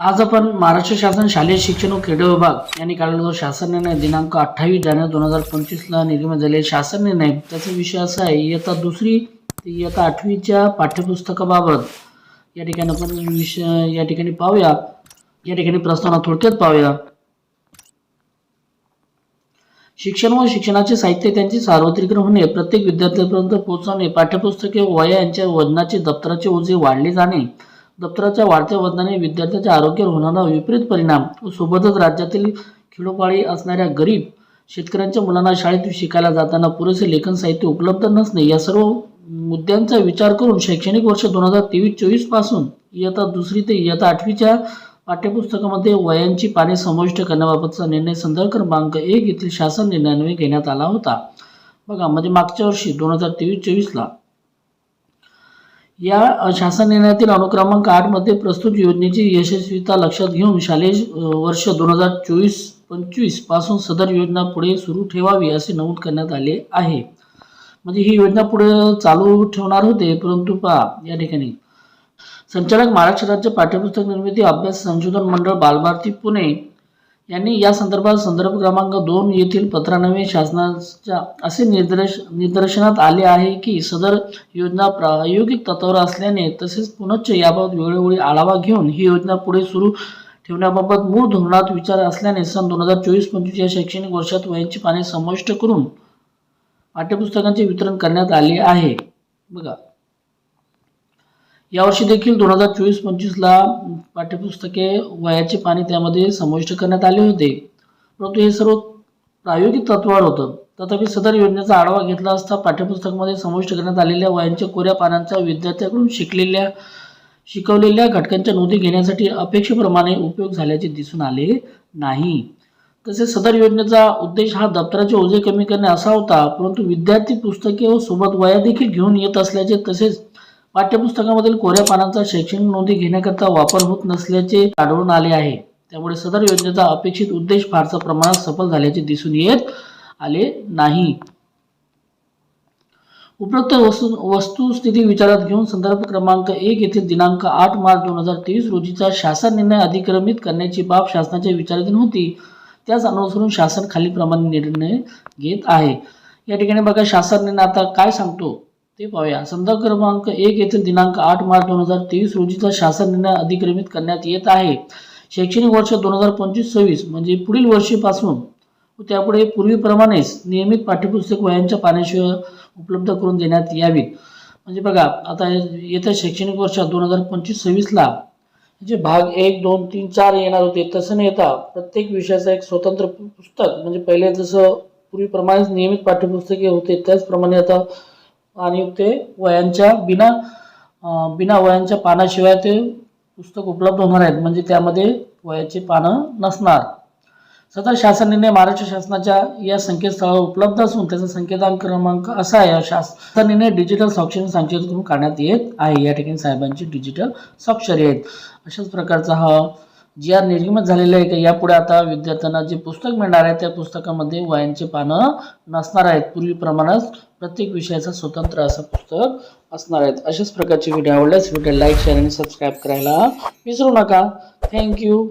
आज आपण महाराष्ट्र शासन शालेय शिक्षण व क्रीडा विभाग यांनी काढलेला जो शासन निर्णय दिनांक अठ्ठावीस जानेवारी दोन हजार पंचवीसला निर्गमित झालेले शासन निर्णय त्याचा विषय असा आहे इयत्ता दुसरी ते इयत्ता आठवीच्या पाठ्यपुस्तकाबाबत या ठिकाणी आपण विषय या ठिकाणी पाहूया. या ठिकाणी प्रस्तावना थोडक्यात पाहूया. शिक्षण व शिक्षणाचे साहित्य त्यांचे सार्वत्रिकरण होणे प्रत्येक विद्यार्थ्यापर्यंत पोहोचवणे पाठ्यपुस्तके वया यांच्या वजनाचे दप्तराचे ओझे वाढले जाणे दप्तराच्या वाढत्या वजनाने विद्यार्थ्याच्या आरोग्यावर होणारा विपरीत परिणाम. व सोबतच राज्यातील खेडोपाळी असणाऱ्या गरीब शेतकऱ्यांच्या मुलांना शाळेत शिकायला जाताना पुरेसे लेखन साहित्य उपलब्ध नसणे या सर्व मुद्द्यांचा विचार करून शैक्षणिक वर्ष दोन हजार तेवीस चोवीसपासून इयत्ता दुसरी ते इयत्ता आठवीच्या पाठ्यपुस्तकामध्ये वयांची पाने समाविष्ट करण्याबाबतचा निर्णय संदर्भ क्रमांक एक येथील शासन निर्णयान्वये घेण्यात आला होता. बघा म्हणजे मागच्या वर्षी दोन हजार तेवीस चोवीसला या शासन निर्णयातील अनुक्रमांक आठमध्ये प्रस्तुत योजनेची यशस्वीता लक्षात घेऊन शालेय वर्ष दोन हजार चोवीस पंचवीसपासून सदर योजना पुढे सुरू ठेवावी असे नमूद करण्यात आले आहे. म्हणजे ही योजना पुढे चालू ठेवणार होते परंतु पहा या ठिकाणी. संचालक महाराष्ट्र राज्य पाठ्यपुस्तक निर्मिती अभ्यास संशोधन मंडळ बालभारती पुणे. यांनी या संदर्भात संदर्भ क्रमांक दोन येथील पत्रानवे शासनाच्या असे निर्देश निदर्शनात आले आहे की सदर योजना प्रायोगिक तत्वावर असल्याने तसेच पुनश्च याबाबत वेळोवेळी आढावा घेऊन ही योजना पुढे सुरू ठेवण्याबाबत मूळ धोरणात विचार असल्याने सन दोन हजार चोवीस पंचवीस या शैक्षणिक वर्षात वयांची पाने समाविष्ट करून पाठ्यपुस्तकांचे वितरण करण्यात आले आहे. बघा. यावर्षी देखील दोन हजार चोवीस पंचवीसला पाठ्यपुस्तके वयाचे पाने त्यामध्ये समाविष्ट करण्यात आले होते. परंतु हे सर्व प्रायोगिक तत्वावर होतं. तथापि सदर योजनेचा आढावा घेतला असता पाठ्यपुस्तकामध्ये समाविष्ट करण्यात आलेल्या वयांच्या कोऱ्या पानांचा विद्यार्थ्याकडून शिकलेल्या शिकवलेल्या घटकांच्या नोंदी घेण्यासाठी अपेक्षेप्रमाणे उपयोग झाल्याचे दिसून आले नाही. तसेच सदर योजनेचा उद्देश हा दप्तराचे ओझे कमी करणे असा होता परंतु विद्यार्थी पुस्तके व सोबत वया देखील घेऊन येत असल्याचे तसेच पाठ्यपुस्तकामधील कोऱ्या पानांचा शैक्षणिक नोंदी घेण्याकरता वापर होत नसल्याचे आढळून आले आहे. त्यामुळे सदर योजनेचा अपेक्षित उद्देश फारसा प्रमाणात सफल झाल्याचे दिसून येत आले नाही. उपरोक्त वस्तू वस्तुस्थिती विचारात घेऊन संदर्भ क्रमांक एक येथील दिनांक आठ मार्च दोन हजार तेवीस रोजीचा शासन निर्णय अधिक्रमित करण्याची बाब शासनाच्या विचाराधीन होती. त्याच अनुसरून शासन खालीलप्रमाणे निर्णय घेत आहे. या ठिकाणी बघा शासन निर्णय आता काय सांगतो? ते पाहूया. संदर्भ क्रमांक एक येथील दिनांक आठ मार्च दोन हजार तेवीस रोजीचा शासन निर्णय अधिक्रमित करण्यात येत आहे शैक्षणिक वर्ष दोन हजार पंचवीस सव्वीस म्हणजे पुढील वर्षीपासून त्यापुढे पूर्वीप्रमाणेच नियमित पाठ्यपुस्तक वयांच्या पाण्याशिवाय उपलब्ध करून देण्यात यावीत. म्हणजे बघा आता येत्या शैक्षणिक वर्षात दोन हजार पंचवीस सव्वीसला जे भाग एक दोन तीन चार येणार होते तसं न येता प्रत्येक विषयाचं एक स्वतंत्र पुस्तक म्हणजे पहिले जसं पूर्वीप्रमाणेच नियमित पाठ्यपुस्तके होते त्याचप्रमाणे आता आणि ते वयांच्या बिना बिना वयांच्या पानाशिवाय ते पुस्तक उपलब्ध होणार आहेत. म्हणजे त्यामध्ये वयाची पानं नसणार. सदर शासन निर्णय महाराष्ट्र शासनाच्या या संकेतस्थळावर उपलब्ध असून त्याचा संकेतांक क्रमांक असा आहे. शासन निर्णय डिजिटल स्वाक्षरी संचलित करून काढण्यात येत आहे. या ठिकाणी साहेबांची डिजिटल स्वाक्षरी आहेत. अशाच प्रकारचा हा जी आर निर्गमित झालेलं आहे का यापुढे आता विद्यार्थ्यांना जे पुस्तक मिळणार आहे त्या पुस्तकामध्ये वयांचे पानं नसणार आहेत. पूर्वीप्रमाणेच प्रत्येक विषयाचं स्वतंत्र असं पुस्तक असणार आहेत. अशाच प्रकारचे व्हिडिओ आवडल्यास व्हिडिओ लाईक शेअर आणि सबस्क्राईब करायला विसरू नका. थँक्यू